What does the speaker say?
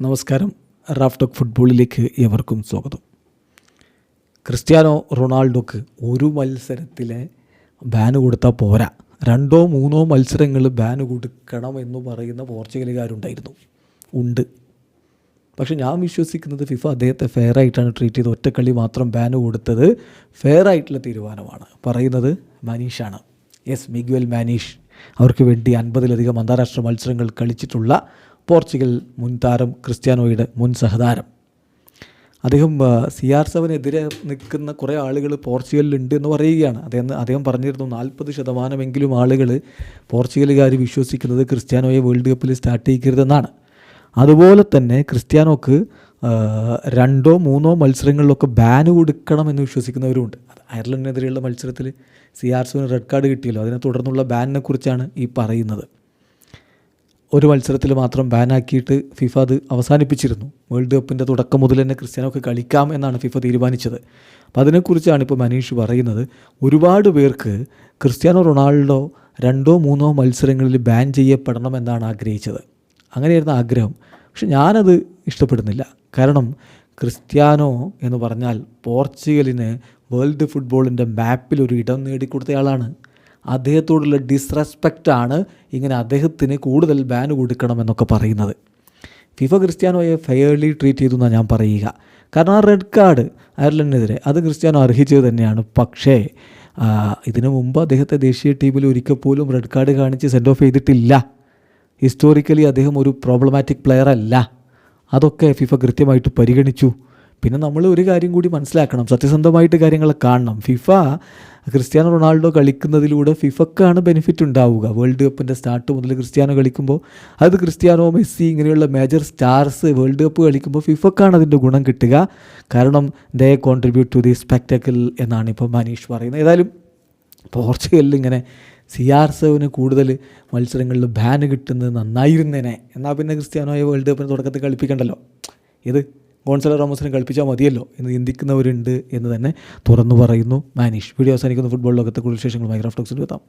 നമസ്കാരം. Raf talk ഫുട്ബോളിലേക്ക് ഏവർക്കും സ്വാഗതം. ക്രിസ്ത്യാനോ റൊണാൾഡോക്ക് ഒരു മത്സരത്തിലെ ബാൻ കൊടുത്താൽ പോരാ. രണ്ടോ മൂന്നോ മത്സരങ്ങൾ ബാൻ കൊടുക്കണം എന്ന് പറയുന്ന പോർച്ചുഗലുകാരുണ്ടായിരുന്നു. ഉണ്ട്. പക്ഷെ ഞാൻ വിശ്വസിക്കുന്നത് ഫിഫ അദ്ദേഹത്തെ ഫെയർ ആയിട്ടാണ് ട്രീറ്റ് ചെയ്ത് ഒറ്റക്കളി മാത്രം ബാൻ കൊടുത്തത് ഫെയർ ആയിട്ടുള്ള തീരുമാനമാണ്. പറയുന്നത് മനീഷാണ്. S Miguel മാനീഷ്. അവർക്ക് വേണ്ടി അൻപതിലധികം അന്താരാഷ്ട്ര മത്സരങ്ങൾ കളിച്ചിട്ടുള്ള പോർച്ചുഗൽ മുൻ താരം ക്രിസ്ത്യാനോയുടെ മുൻ സഹതാരം. അദ്ദേഹം സി ആർ സെവനെതിരെ നിൽക്കുന്ന കുറേ ആളുകൾ പോർച്ചുഗലിലുണ്ട് എന്ന് പറയുകയാണ്. അദ്ദേഹം അദ്ദേഹം പറഞ്ഞിരുന്നു നാൽപ്പത് ശതമാനമെങ്കിലും ആളുകൾ പോർച്ചുഗലുകാർ വിശ്വസിക്കുന്നത് ക്രിസ്ത്യാനോയെ വേൾഡ് കപ്പിൽ സ്റ്റാർട്ട് ചെയ്യരുതെന്നാണ്. അതുപോലെ തന്നെ ക്രിസ്ത്യാനോക്ക് രണ്ടോ മൂന്നോ മത്സരങ്ങളിലൊക്കെ ബാൻ കൊടുക്കണം എന്ന് വിശ്വസിക്കുന്നവരുമുണ്ട് അയർലൻഡിനെതിരെയുള്ള മത്സരത്തിൽ സി ആർ സെവന് റെഡ് കാർഡ് കിട്ടിയല്ലോ. അതിനെ തുടർന്നുള്ള ബാനിനെ കുറിച്ചാണ് ഈ പറയുന്നത്. ഒരു മത്സരത്തിൽ മാത്രം ബാനാക്കിയിട്ട് ഫിഫ അത് അവസാനിപ്പിച്ചിരുന്നു. വേൾഡ് കപ്പിന്റെ തുടക്കം മുതൽ തന്നെ ക്രിസ്ത്യാനോക്ക് കളിക്കാം എന്നാണ് ഫിഫ തീരുമാനിച്ചത്. അപ്പം അതിനെക്കുറിച്ചാണ് ഇപ്പോൾ മനീഷ് പറയുന്നത്. ഒരുപാട് പേർക്ക് ക്രിസ്ത്യാനോ റൊണാൾഡോ രണ്ടോ മൂന്നോ മത്സരങ്ങളിൽ ബാൻ ചെയ്യപ്പെടണം എന്നാണ് ആഗ്രഹിച്ചത്. അങ്ങനെയായിരുന്നു ആഗ്രഹം. പക്ഷെ ഞാനത് ഇഷ്ടപ്പെടുന്നില്ല. കാരണം ക്രിസ്ത്യാനോ എന്ന് പറഞ്ഞാൽ പോർച്ചുഗലിന് വേൾഡ് ഫുട്ബോളിന്റെ മാപ്പിൽ ഒരു ഇടം നേടിക്കൊടുത്തയാളാണ്. അദ്ദേഹത്തോടുള്ള ഡിസ്റെസ്പെക്റ്റാണ് ഇങ്ങനെ അദ്ദേഹത്തിന് കൂടുതൽ ബാൻ കൊടുക്കണം എന്നൊക്കെ പറയുന്നത്. ഫിഫ ക്രിസ്ത്യാനോയെ ഫെയർലി ട്രീറ്റ് ചെയ്തു എന്നാണ് ഞാൻ പറയുക. കാരണം ആ റെഡ് കാർഡ് അയർലൻഡിനെതിരെ അത് ക്രിസ്ത്യാനോ അർഹിച്ചത് തന്നെയാണ്. പക്ഷേ ഇതിനു മുമ്പ് അദ്ദേഹത്തെ ദേശീയ ടീമിൽ ഒരിക്കൽ പോലും റെഡ് കാർഡ് കാണിച്ച് സെൻഡ് ഓഫ് ചെയ്തിട്ടില്ല. ഹിസ്റ്റോറിക്കലി അദ്ദേഹം ഒരു പ്രോബ്ലമാറ്റിക് പ്ലെയർ അല്ല. അതൊക്കെ ഫിഫ കൃത്യമായിട്ട് പരിഗണിച്ചു. പിന്നെ നമ്മൾ ഒരു കാര്യം കൂടി മനസ്സിലാക്കണം. സത്യസന്ധമായിട്ട് കാര്യങ്ങൾ കാണണം. ഫിഫ ക്രിസ്ത്യാനോ റൊണാൾഡോ കളിക്കുന്നതിലൂടെ ഫിഫക്കാണ് ബെനിഫിറ്റ് ഉണ്ടാവുക. വേൾഡ് കപ്പിന്റെ സ്റ്റാർട്ട് മുതൽ ക്രിസ്ത്യാനോ കളിക്കുമ്പോൾ അത് ക്രിസ്ത്യാനോ മെസ്സി ഇങ്ങനെയുള്ള മേജർ സ്റ്റാർസ് വേൾഡ് കപ്പ് കളിക്കുമ്പോൾ ഫിഫക്കാണ് അതിന്റെ ഗുണം കിട്ടുക. കാരണം they contribute to the spectacle എന്നാണ് ഇപ്പോൾ മനീഷ് പറയുന്നത്. ഏതായാലും പോർച്ചുഗലിൽ ഇങ്ങനെ സി ആർ സെവന് കൂടുതൽ മത്സരങ്ങളിൽ ബാന് കിട്ടുന്നത് നന്നായിരുന്നേനെ. എന്നാൽ പിന്നെ ക്രിസ്ത്യാനോയെ വേൾഡ് കപ്പിന് തുടക്കത്തിൽ കളിപ്പിക്കണ്ടല്ലോ. ഇത് ഗോൺസലോ റോമസിനെ കളിപ്പിച്ചാൽ മതിയല്ലോ എന്ന് ചിന്തിക്കുന്നവരുണ്ട് എന്ന് തന്നെ തുറന്നു പറയുന്നു മാനീഷ്. വീഡിയോ അവസാനിക്കുന്ന. ഫുട്ബോൾ ലോകത്തെ കൂടുതൽ വിശേഷങ്ങൾ മൈക്രോഫ്റ്റോക്സിൽ എത്താം.